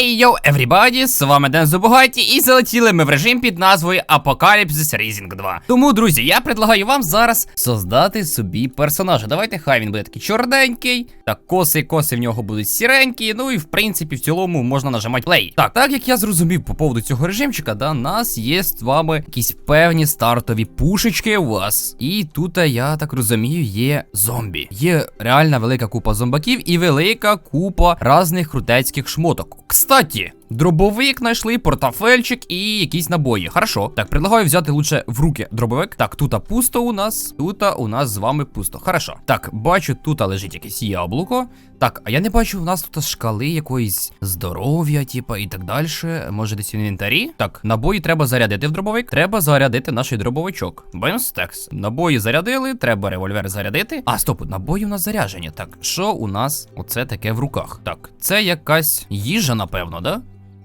Хей, йоу, everybody, з вами Ден Зубогаті, і залетіли ми в режим під назвою Apocalypse Rising 2. Тому, друзі, я предлагаю вам зараз создати собі персонажа. Давайте, хай він буде такий чорненький. Так, коси, коси в нього будуть сіренькі. Ну і в принципі, в цілому можна нажимати play. Так, так як я зрозумів по поводу цього режимчика, да, нас є з вами якісь певні стартові пушечки у вас. І тут, я так розумію, є зомбі. Є реальна велика купа зомбаків і велика купа різних крутецьких шмоток. Кстати, Кстаті, дробовик знайшли, портафельчик і якісь набої. Хорошо. Так, предлагаю взяти лучше в руки дробовик. Так, тут пусто у нас. Тут у нас з вами пусто. Хорошо. Так, бачу, тут лежить якесь яблуко. Так, а я не бачу, у нас тут шкали якоїсь здоров'я, типа, і так далі. Може, десь в інвентарі. Так, набої треба зарядити в дробовик. Треба зарядити наш дробовичок. Бемстекс. Набої зарядили, треба револьвер зарядити. А, стоп, набої у нас заряджені. Так, що у нас оце таке в руках? Так, це якась їжа, напевно, да?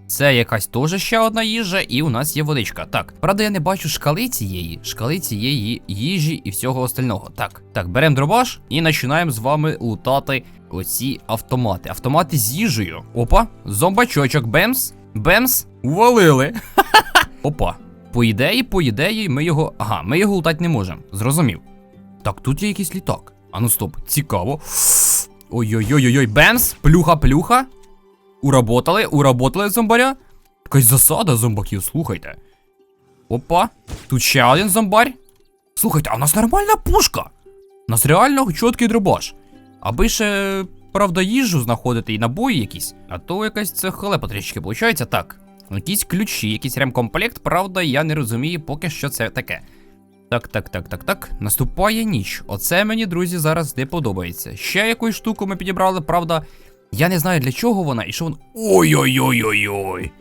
Це якась теж ще одна їжа, і у нас є водичка. Так, правда, я не бачу шкали цієї, шкали цієї їжі і всього остального. Так, так, беремо дробаш і починаємо з вами лутати оці автомати. Автомати з їжею. Опа, зомбачочок, бемс, бемс, увалили. Опа. По ідеї, по ідеї, ми його. Ага, ми його лутати не можемо. Зрозумів. Так, тут є якийсь літак. А ну стоп, цікаво. Ой-ой-ой-ой, бемс, плюха-плюха. Уработали, уработали зомбаря. Якась засада зомбаків, слухайте. Опа, тут ще один зомбарь. Слухайте, а у нас нормальна пушка. У нас реально чіткий дробаш. Аби ще, правда, їжу знаходити і набої якісь. А то якась це халепа трішки виходить. Так. Якісь ключі, якийсь ремкомплект, правда, я не розумію поки що це таке. Так, так, так, так, так. Наступає ніч. Оце мені, друзі, зараз не подобається. Ще якусь штуку ми підібрали, правда. Я не знаю для чого вона і що вона. Ой-ой-ой-ой-ой.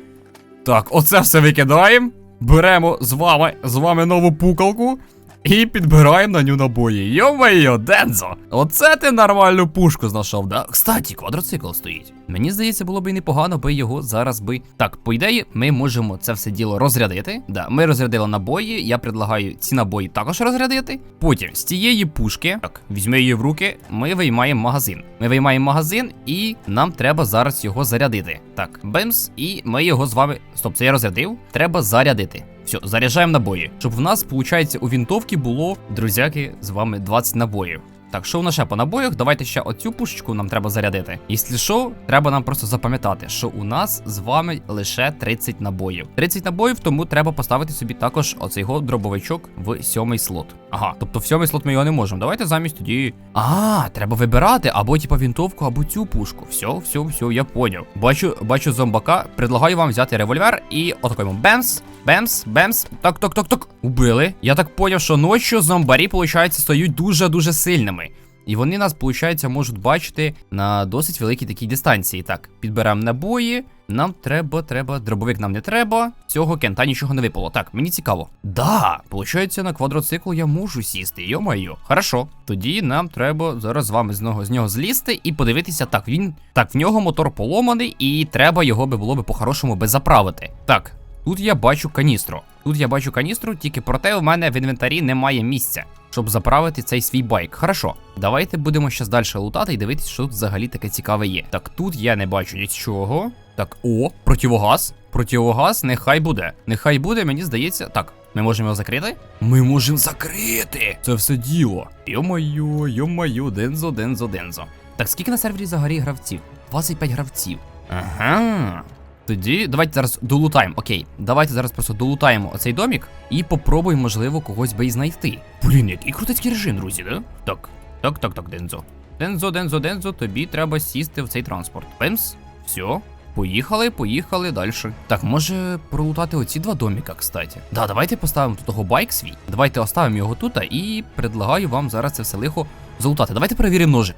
Так, оце все викидаємо. Беремо з вами з вами нову пукалку і підбираємо на ню набої. Йо-моє, Дензо! Оце ти нормальну пушку знайшов, да? Кстати, квадроцикл стоїть. Мені здається, було б і непогано, би його зараз би. Так, по ідеї, ми можемо це все діло розрядити. Да, ми розрядили набої. Я предлагаю ці набої також розрядити. Потім з цієї пушки, так, візьми її в руки, ми виймаємо магазин. Ми виймаємо магазин, і нам треба зараз його зарядити. Так, бемс, і ми його з вами. Стоп, це я розрядив. Треба зарядити. Все, заряджаємо набої. Щоб в нас, виходить, у вінтовки було, друзяки, з вами 20 набоїв. Так, що у нас ще по набоях? Давайте ще оцю пушечку нам треба зарядити. Якщо що, треба нам просто запам'ятати, що у нас з вами лише 30 набоїв. 30 набоїв, тому треба поставити собі також оцей дробовичок в сьомий слот. Ага, тобто в сьомий слот ми його не можемо. Давайте замість тоді. А, треба вибирати або типа вінтовку, або цю пушку. Все, все, все, я поняв. Бачу, бачу зомбака. Предлагаю вам взяти револьвер і отакому бемс, бемс, бемс. Так, так, так, так. Убили. Я так поняв, що ночі зомбарі, виходить, стають дуже-дуже сильними. І вони нас, виходить, можуть бачити на досить великій такій дистанції. Так, підберемо набої. Нам треба, треба. Дробовик нам не треба. Цього кента нічого не випало. Так, мені цікаво. Да, виходить, на квадроцикл я можу сісти. Йо-майо. Хорошо. Тоді нам треба зараз з вами з нього з нього злізти і подивитися. Так, він. Так, в нього мотор поломаний, і треба його би було би по-хорошому би заправити. Так, тут я бачу каністру. Тут я бачу каністру, тільки проте у мене в інвентарі немає місця, щоб заправити цей свій байк. Хорошо, давайте будемо ще далі лутати і дивитися, що тут взагалі таке цікаве є. Так, тут я не бачу нічого. Так, о, противогаз. Противогаз, нехай буде. Нехай буде, мені здається. Так, ми можемо його закрити? Ми можемо закрити! Це все діло. Йо-моє, йо-моє, дензо, дензо, дензо. Так, скільки на сервері взагалі гравців? 25 гравців. Ага. Тоді давайте зараз долутаємо. Окей, давайте зараз просто долутаємо оцей домік і попробуємо, можливо, когось би і знайти. Блін, який крутецький режим, друзі, да? Так, так, так, так, Дензо. Дензо, Дензо, Дензо, тобі треба сісти в цей транспорт. Пемс, все. Поїхали, поїхали далі. Так, може пролутати оці два доміка, кстати. Да, давайте поставимо тут того байк свій. Давайте оставимо його тут і предлагаю вам зараз це все лихо залутати. Давайте перевіримо ножик.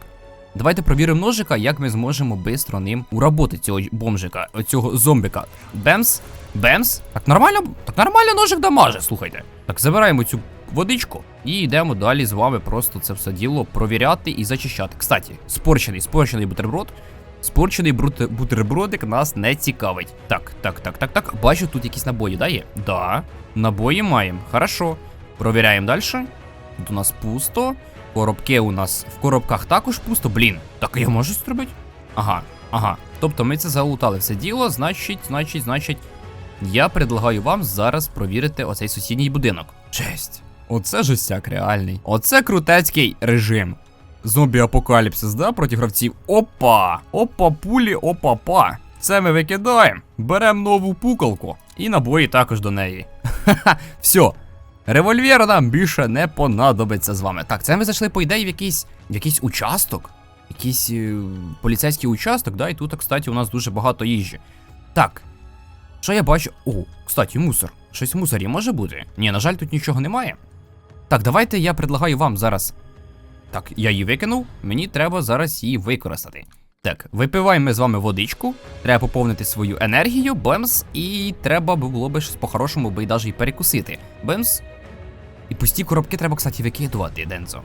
Давайте провіримо ножика, як ми зможемо швидко ним уработати цього бомжика, цього зомбіка. Бемс, бемс. Так нормально, так нормально ножик дамаже, слухайте. Так, забираємо цю водичку і йдемо далі з вами просто це все діло провіряти і зачищати. Кстати, спорчений, спорчений бутерброд. Спорчений бутербродик нас не цікавить. Так, так, так, так, так. Бачу, тут якісь набої, да, є? Да. Набої маємо. Хорошо. Провіряємо далі. Тут у нас пусто. Коробки у нас в коробках також пусто. Блін. Так я можу зробити? Ага, ага. Тобто ми це залутали все діло, значить, значить, значить. Я предлагаю вам зараз провірити оцей сусідній будинок. Честь. Оце жестяк реальний. Оце крутецький режим. Зомбі апокаліпсис, да, проти гравців. Опа! Опа, пулі, опа па. Це ми викидаємо. Беремо нову пукалку. І набої також до неї. Ха-ха, все. Револьвер нам більше не понадобиться з вами. Так, це ми зайшли, по ідеї, в якийсь, якийсь участок. Якийсь е, поліцейський участок, да, і тут, кстати, у нас дуже багато їжі. Так. Що я бачу? О, кстати, мусор. Щось в мусорі може бути? Ні, на жаль, тут нічого немає. Так, давайте я предлагаю вам зараз. Так, я її викинув, мені треба зараз її використати. Так, випиваємо з вами водичку, треба поповнити свою енергію, бемс, і треба було би щось по-хорошому би навіть і перекусити. Бемс. І пусті коробки треба, кстати, викидувати, Дензо.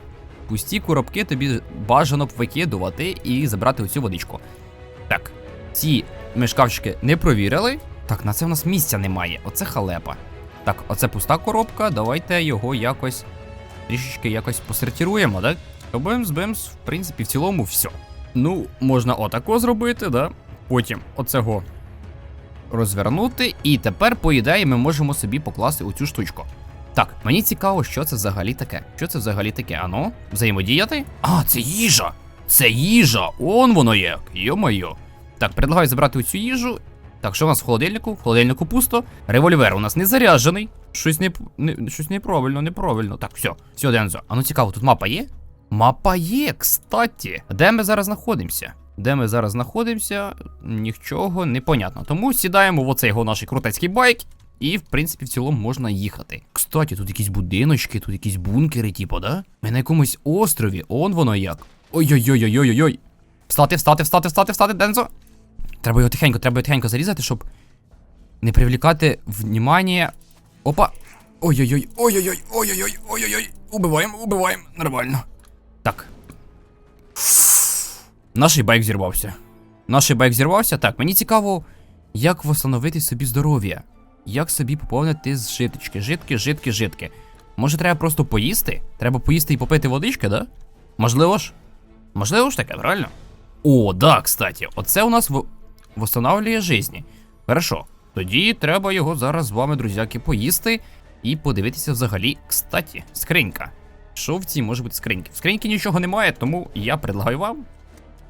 Пусті коробки тобі бажано б викидувати і забрати оцю водичку. Так, ці ми шкафчики не провірили. Так, на це в нас місця немає. Оце халепа. Так, оце пуста коробка, давайте його якось трішечки якось посортируємо, так? Бемс, бемс, в принципі, в цілому все. Ну, можна отако зробити, да? Потім оцего розвернути, і тепер, по ідеї, ми можемо собі покласти оцю штучку. Так, мені цікаво, що це взагалі таке. Що це взагалі таке? Ану, взаємодіяти? А, це їжа! Це їжа! Он воно як! Йо-моє. Так, предлагаю забрати оцю їжу. Так, що у нас в холодильнику? В холодильнику пусто. Револьвер у нас не заряджений. Щось не, не щось неправильно, неправильно. Так, все, все, Дензо. А ну цікаво, тут мапа є? Мапа є, кстати. Де ми зараз знаходимося? Де ми зараз знаходимося, нічого не понятно. Тому сідаємо в оцей його наш крутецький байк, і, в принципі, в цілому можна їхати. Кстати, тут якісь будиночки, тут якісь бункери, типу, да? Ми на якомусь острові, он воно як. Ой-ой-ой-ой-ой-ой. Встати, встати, встати, встати, встати, Дензо. Треба його тихенько, треба його тихенько зарізати, щоб не привлікати внимання. Опа. Ой-ой-ой, ой-ой-ой, ой-ой-ой, ой-ой-ой. Убиваємо, убиваємо. Нормально. Так. Наш байк зірвався. Наш байк зірвався. Так, мені цікаво, як восстановити собі здоров'я. Як собі поповнити з житочки, житки, житки, житки. Може, треба просто поїсти? Треба поїсти і попити водички, да? Можливо ж? Можливо ж таке, правильно? О, да, кстати, оце у нас в... восстанавлює жизні. Хорошо. Тоді треба його зараз з вами, друзяки, поїсти і подивитися взагалі. Кстати, скринька. Що в цій може бути скриньки? В скриньки нічого немає, тому я предлагаю вам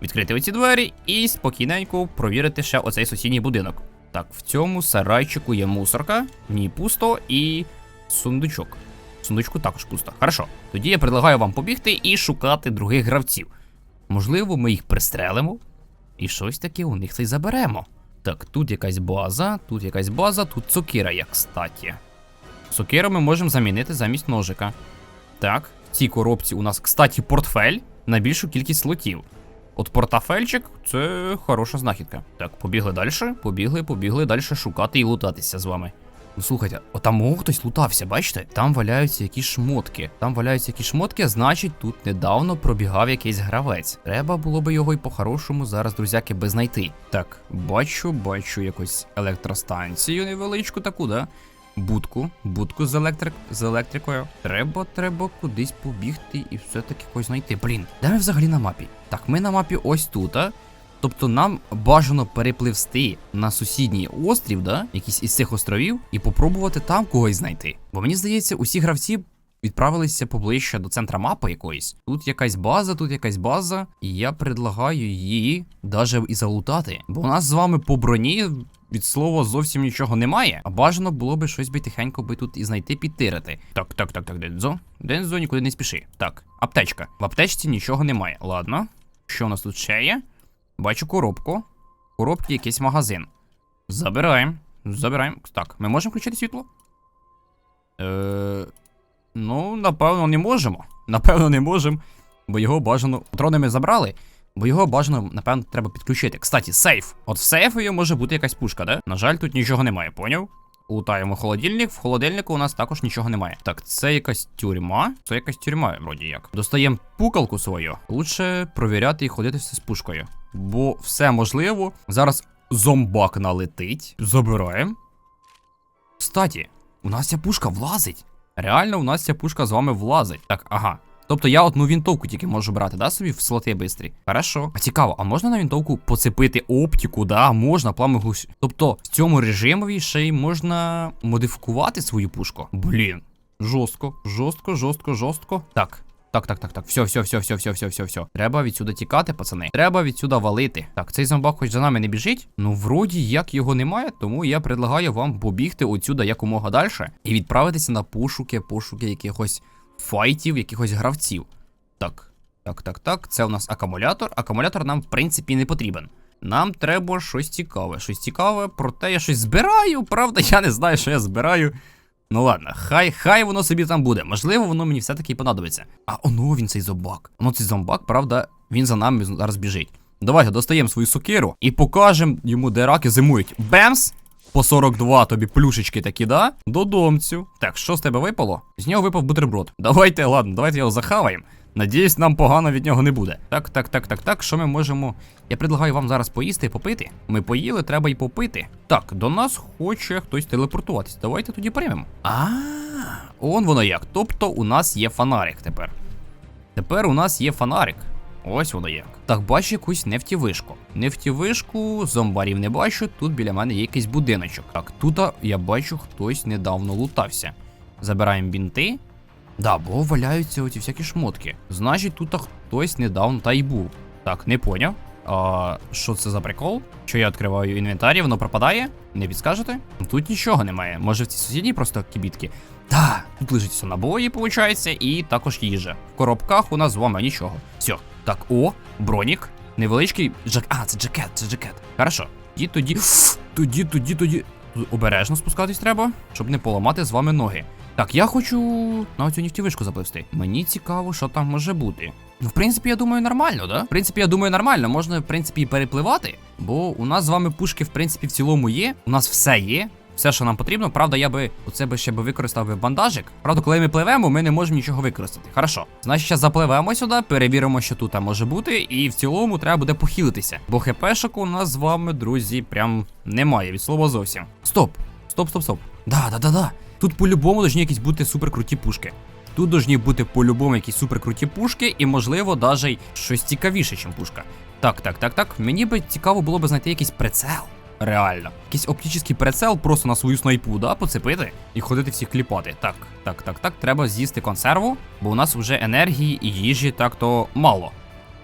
відкрити оці двері і спокійненько провірити ще оцей сусідній будинок. Так, в цьому сарайчику є мусорка, в ній пусто і сундучок. Сундучку також пусто. Хорошо. Тоді я предлагаю вам побігти і шукати других гравців. Можливо, ми їх пристрелимо і щось таке у них це й заберемо. Так, тут якась база, тут якась база, тут цукіра є, кстаті. Сокиру ми можемо замінити замість ножика. Так, в цій коробці у нас, кстати, портфель на більшу кількість слотів. От портафельчик це хороша знахідка. Так, побігли далі, побігли, побігли далі шукати і лутатися з вами. Ну слухайте, отам хтось лутався, бачите? Там валяються якісь шмотки. Там валяються якісь шмотки, значить, тут недавно пробігав якийсь гравець. Треба було би його й по-хорошому зараз, друзяки, би знайти. Так, бачу, бачу якусь електростанцію невеличку таку, да? Будку, будку з електрик з електрикою. Треба, треба кудись побігти і все-таки когось знайти. Блін, де ми взагалі на мапі? Так, ми на мапі ось тут, а? Тобто нам бажано перепливсти на сусідній острів, да? Якийсь із цих островів, і попробувати там когось знайти. Бо мені здається, усі гравці відправилися поближче до центра мапи якоїсь. Тут якась база, тут якась база, і я предлагаю її даже і залутати. Бо у нас з вами по броні від слова зовсім нічого немає. А бажано було би щось би тихенько би тут і знайти підтирити. Так, так, так, так, Дензо. Дензо, нікуди не спіши. Так, аптечка. В аптечці нічого немає. Ладно. Що у нас тут ще є? Бачу коробку. В коробці якийсь магазин. Забираємо. Забираємо. Так, ми можемо включити світло? Е, ну, напевно, не можемо. Напевно, не можемо. Бо його бажано. Патрони ми забрали. Бо його бажано, напевно, треба підключити. Кстати, сейф. От в сейфі може бути якась пушка, да? На жаль, тут нічого немає, поняв? Лутаємо холодильник, в холодильнику у нас також нічого немає. Так, це якась тюрма. Це якась тюрма, вроді як. Достаємо пукалку свою. Лучше провіряти і ходити все з пушкою. Бо все можливо. Зараз зомбак налетить. Забираємо. Кстати, у нас ця пушка влазить. Реально, у нас ця пушка з вами влазить. Так, ага. Тобто я одну вінтовку тільки можу брати, да, собі в слоти бистрі. Хорошо. А цікаво, а можна на вінтовку поцепити оптику, да, можна, пламя гусь. Тобто в цьому режимові ще й можна модифікувати свою пушку. Блін. Жорстко, жорстко, жорстко, жорстко. Так. Так, так, так, так. Все, все, все, все, все, все, все, все. Треба відсюди тікати, пацани. Треба відсюди валити. Так, цей зомбак хоч за нами не біжить. Ну, вроді як його немає, тому я предлагаю вам побігти отсюди якомога далі і відправитися на пошуки, пошуки якихось файтів, якихось гравців. Так, так, так, так. Це у нас акумулятор. Акумулятор нам, в принципі, не потрібен. Нам треба щось цікаве. Щось цікаве, проте я щось збираю. Правда, я не знаю, що я збираю. Ну ладно, хай хай воно собі там буде. Можливо, воно мені все-таки понадобиться. А оно він цей зомбак. Оно цей зомбак, правда, він за нами зараз біжить. Давайте достаємо свою сокиру і покажемо йому, де раки зимують. Бемс! По 42 тобі плюшечки такі, да? Додомцю. Так, що з тебе випало? З нього випав бутерброд. Давайте, ладно, давайте його захаваємо. Надіюсь, нам погано від нього не буде. Так, так, так, так, так. Що ми можемо. Я предлагаю вам зараз поїсти і попити. Ми поїли, треба й попити. Так, до нас хоче хтось телепортуватись. Давайте тоді приймемо. А, он воно як. Тобто у нас є фонарик тепер. Тепер у нас є фонарик. Ось воно як. Так, бачу якусь нефтівишку. Нефтівишку, зомбарів не бачу. Тут біля мене є якийсь будиночок. Так, тут я бачу, хтось недавно лутався. Забираємо бінти. Да, бо валяються оці всякі шмотки. Значить, тут хтось недавно та й був. Так, не поняв. А що це за прикол? Що я відкриваю інвентарі, воно пропадає? Не підскажете? Тут нічого немає. Може в цій сусідній просто кібітки? Та, тут лежить все набої, виходить, і також їжа. В коробках у нас з вами нічого. Все. Так, о, бронік. Невеличкий джак. А, це джакет, це джакет. Хорошо. І тоді. Тоді, тоді, тоді. Обережно спускатись треба, щоб не поламати з вами ноги. Так, я хочу на цю нефтівишку запливсти. Мені цікаво, що там може бути. Ну, в принципі, я думаю, нормально, да? В принципі, я думаю, нормально. Можна, в принципі, і перепливати. Бо у нас з вами пушки, в принципі, в цілому є. У нас все є. Все, що нам потрібно. Правда, я би оце би ще би використав би бандажик. Правда, коли ми пливемо, ми не можемо нічого використати. Хорошо. Значить, зараз запливемо сюди, перевіримо, що тут може бути, і в цілому треба буде похилитися. Бо хпшок у нас з вами, друзі, прям немає від слова зовсім. Стоп! Стоп, стоп, стоп. Да, да, да, да. Тут по-любому должні якісь бути суперкруті пушки. Тут должні бути по-любому якісь суперкруті пушки, і, можливо, навіть щось цікавіше, ніж пушка. Так, так, так, так. Мені би цікаво було б знайти якийсь прицел. Реально. Якийсь оптичний прицел просто на свою снайпу, да, поцепити і ходити всіх кліпати. Так, так, так, так. Треба з'їсти консерву, бо у нас вже енергії і їжі так-то мало.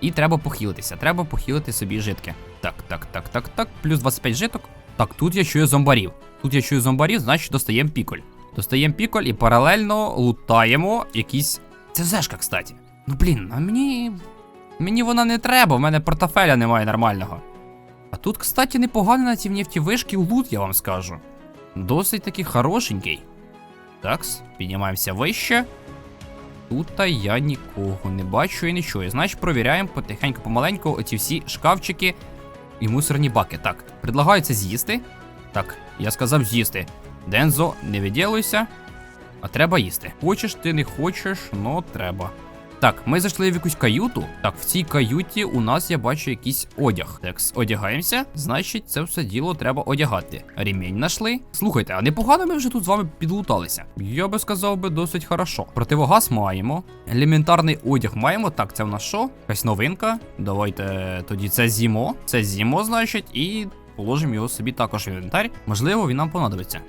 І треба похилитися. Треба похилити собі житки. Так, так, так, так, так. Плюс 25 житок. Так, тут я чую зомбарів. Тут я чую зомбарів, значить достаємо піколь. Достаємо піколь і паралельно лутаємо якісь. Це зешка, кстати. Ну блін, а мені. Мені вона не треба, в мене портфеля немає нормального. Тут, кстати, непогано на цій нефтівишки лут, я вам скажу. Досить таки хорошенький. Такс, піднімаємося вище. Тут я нікого не бачу і не чую. Значить, провіряємо потихеньку, помаленьку оці всі шкафчики і мусорні баки. Так, предлагаю це з'їсти. Так, я сказав з'їсти. Дензо, не відділуйся. А треба їсти. Хочеш ти не хочеш, но треба. Так, ми зайшли в якусь каюту. Так, в цій каюті у нас я бачу якийсь одяг. Так, одягаємося. Значить, це все діло треба одягати. Ремінь знайшли. Слухайте, а непогано ми вже тут з вами підлуталися. Я би сказав би досить хорошо. Противогаз маємо. Елементарний одяг маємо. Так, це в нас що? Якась новинка. Давайте тоді це зімо. Це зімо, значить, і положимо його собі також в інвентар. Можливо, він нам понадобиться.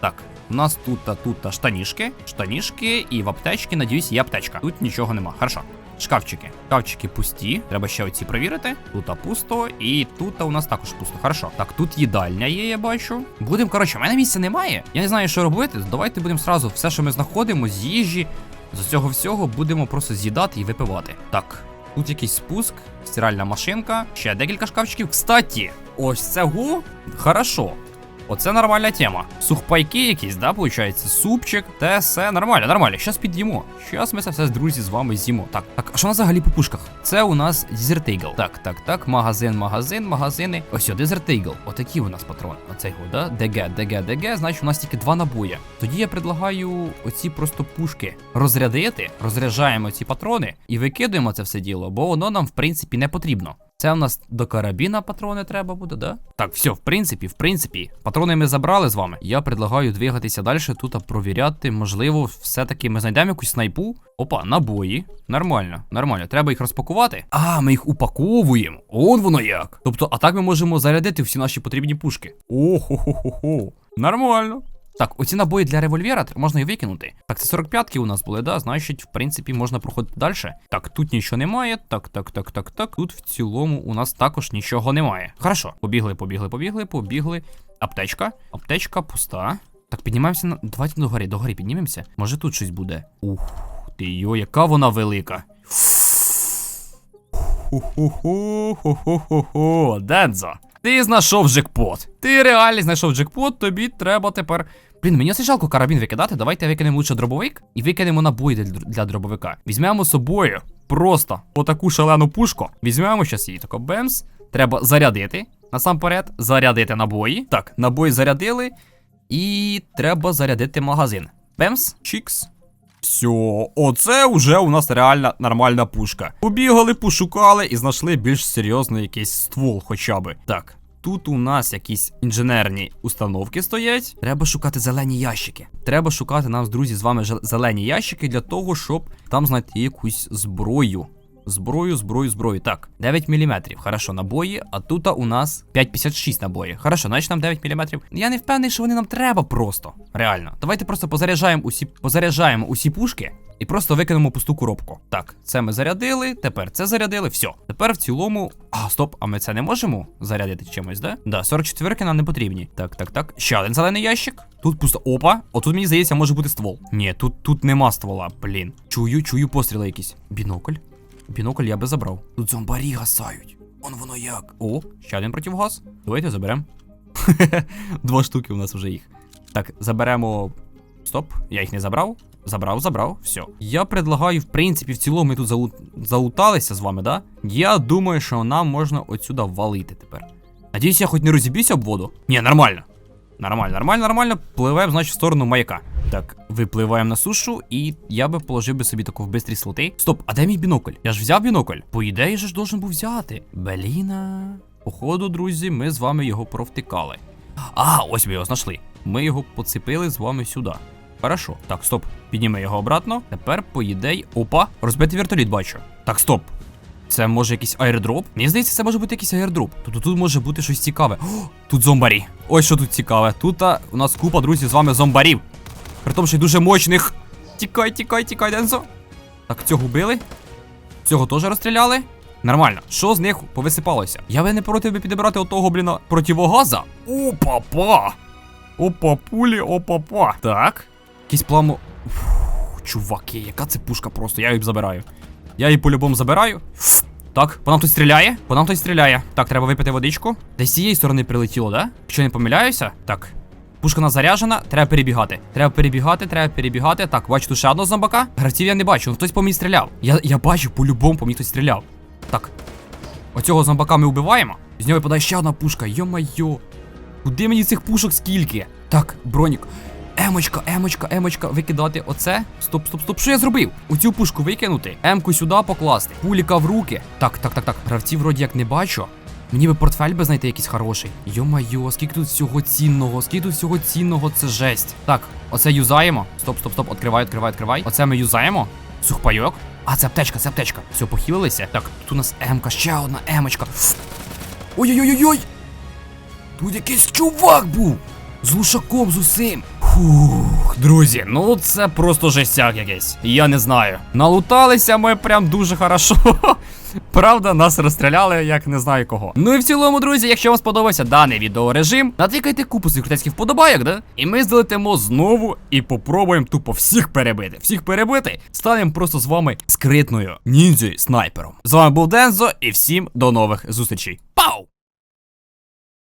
Так, у нас тут та тут та штанішки, штанішки і в аптечці, надіюсь, є аптечка. Тут нічого нема. Хорошо. Шкафчики. Шкафчики пусті. Треба ще оці провірити. Тут пусто, і тут у нас також пусто. Хорошо. Так, тут їдальня є, я бачу. Будемо, коротше, в мене місця немає. Я не знаю, що робити. Давайте будемо сразу все, що ми знаходимо, з їжі. З цього всього будемо просто з'їдати і випивати. Так. Тут якийсь спуск, стиральна машинка, ще декілька шкафчиків. Кстати, ось це гу. Хорошо. Оце нормальна тема. Сухпайки якісь, да, виходить? Супчик, те все нормально, нормально. Щас під'їмо. Щас ми це все, друзі, з вами з'їмо. Так, так, а що нас взагалі по пушках? Це у нас Eagle. Так, так, так, магазин, магазин, магазини. Ось о, Eagle. Отакі у нас патрони. Оцей го, да? ДГ, ДГ, ДГ, значить у нас тільки два набої. Тоді я предлагаю оці просто пушки розрядити, розряджаємо ці патрони і викидуємо це все діло, бо воно нам, в принципі, не потрібно. Це у нас до карабіна патрони треба буде, да? Так, все, в принципі, в принципі, патрони ми забрали з вами. Я предлагаю двигатися далі, тут провіряти. Можливо, все-таки ми знайдемо якусь снайпу. Опа, набої. Нормально, нормально. Треба їх розпакувати. А, ми їх упаковуємо. Он воно як. Тобто, а так ми можемо зарядити всі наші потрібні пушки. О-хо-хо-хо-хо. Нормально. Так, оці набої для револьвера можна і викинути. Так, це 45-ки у нас були, да? Значить, в принципі, можна проходити далі. Так, тут нічого немає. Так, так, так, так, так. Тут в цілому у нас також нічого немає. Хорошо, побігли, побігли, побігли, побігли. Аптечка. Аптечка пуста. Так, піднімаємося на. Давайте догори, догори піднімемося. Може тут щось буде. Ух, ти йо, яка вона велика. Хо-хо-хо-хо-хо-хо, Дензо. Ти знайшов джекпот. Ти реально знайшов джекпот, тобі треба тепер. Блін, мені все жалко карабін викидати. Давайте викинемо лучше дробовик і викинемо набої для дробовика. Візьмемо з собою просто отаку шалену пушку. Візьмемо щас її тако бемс. Треба зарядити. Насамперед, зарядити набої. Так, набої зарядили. І треба зарядити магазин. Бемс, чікс. Все, оце вже у нас реальна нормальна пушка. Побігали, пошукали і знайшли більш серйозний якийсь ствол, хоча би. Так. Тут у нас якісь інженерні установки стоять. Треба шукати зелені ящики. Треба шукати нам, друзі, з вами зелені ящики для того, щоб там знайти якусь зброю. Зброю, зброю, зброю. Так, 9 мм. Хорошо, набої. А тут у нас 5,56 набої. Хорошо, значить нам 9 мм. Я не впевнений, що вони нам треба просто. Реально. Давайте просто позаряджаємо усі, позаряджаємо усі пушки і просто викинемо пусту коробку. Так, це ми зарядили. Тепер це зарядили. Все. Тепер в цілому. А, стоп, а ми це не можемо зарядити чимось, да? Да, 44 нам не потрібні. Так, так, так. Ще один зелений ящик. Тут пусто. Опа. Отут мені здається, може бути ствол. Ні, тут, тут нема ствола, блін. Чую, чую постріли якісь. Бінокль. Бінокль я би забрав. Тут зомбарі гасають. Он воно як. О, ще один противогаз. Давайте заберемо. Два штуки у нас вже їх. Так, заберемо. Стоп, я їх не забрав. Забрав, забрав, все. Я предлагаю, в принципі, в цілому ми тут зау... зауталися з вами, да? Я думаю, що нам можна отсюда валити тепер. Надіюсь, я хоч не розіб'юся об воду. Ні, нормально. Нормально, нормально, нормально. Пливемо, значить, в сторону маяка. Так, випливаємо на сушу, і я би положив би собі таку в бистрі слоти. Стоп, а де мій бінокль? Я ж взяв бінокль. По ідеї же ж должен був взяти. Бліна. Походу, друзі, ми з вами його провтикали. А, ось ми його знайшли. Ми його поцепили з вами сюди. Хорошо. Так, стоп. Підніми його обратно. Тепер, по ідеї. Опа, розбитий вертоліт бачу. Так, стоп. Це може якийсь аірдроп? Мені здається, це може бути якийсь аірдроп. Тобто тут може бути щось цікаве. О, тут зомбарі. Ось що тут цікаве. Тут а, у нас купа, друзі, з вами зомбарів. При тому, що й дуже мощних. Тікай, тікай, тікай, Дензо. Так, цього вбили. Цього теж розстріляли. Нормально. Що з них повисипалося? Я би не проти би підібрати отого, бліна, противогаза. Опа-па! Опа, пулі, опа-па. Так. Якийсь пламо. Уф, чуваки, яка це пушка просто, я її забираю. Я її по-любому забираю. Так, по нам хтось стріляє? По нам хтось стріляє. Так, треба випити водичку. Десь з цієї сторони прилетіло, да? Якщо не помиляюся. Так. Пушка у заряжена, треба перебігати. Треба перебігати, треба перебігати. Так, бачу тут ще одного зомбака. Гравців я не бачу, ну, хтось по мені стріляв. Я, я бачу, по-любому по мені хтось стріляв. Так. Оцього зомбака ми вбиваємо. З нього випадає ще одна пушка. Йо-майо. Куди мені цих пушок скільки? Так, бронік. Емочка, емочка, емочка, викидати оце. Стоп, стоп, стоп. Що я зробив? Оцю пушку викинути, емку сюди покласти, пуліка в руки. Так, так, так, так. Гравців вроді як не бачу. Мені би портфель би знайти якийсь хороший. Йо-майо, скільки тут всього цінного, скільки тут всього цінного, це жесть. Так, оце юзаємо. Стоп, стоп, стоп, відкривай, відкривай, відкривай. Оце ми юзаємо. Сухпайок. А, це аптечка, це аптечка. Все, похилилися. Так, тут у нас емка, ще одна емочка. Ой-ой-ой-ой! Тут якийсь чувак був! З лушаком з усім. Фух, друзі, ну це просто жестяк якийсь. Я не знаю. Налуталися ми прям дуже хорошо. Правда, нас розстріляли, як не знаю кого. Ну і в цілому, друзі, якщо вам сподобався даний відеорежим, натикайте купу секретарських вподобайок, да? І ми злетимо знову і попробуємо тупо всіх перебити. Всіх перебити, станемо просто з вами скритною ніндзю снайпером. З вами був Дензо, і всім до нових зустрічей. Пау!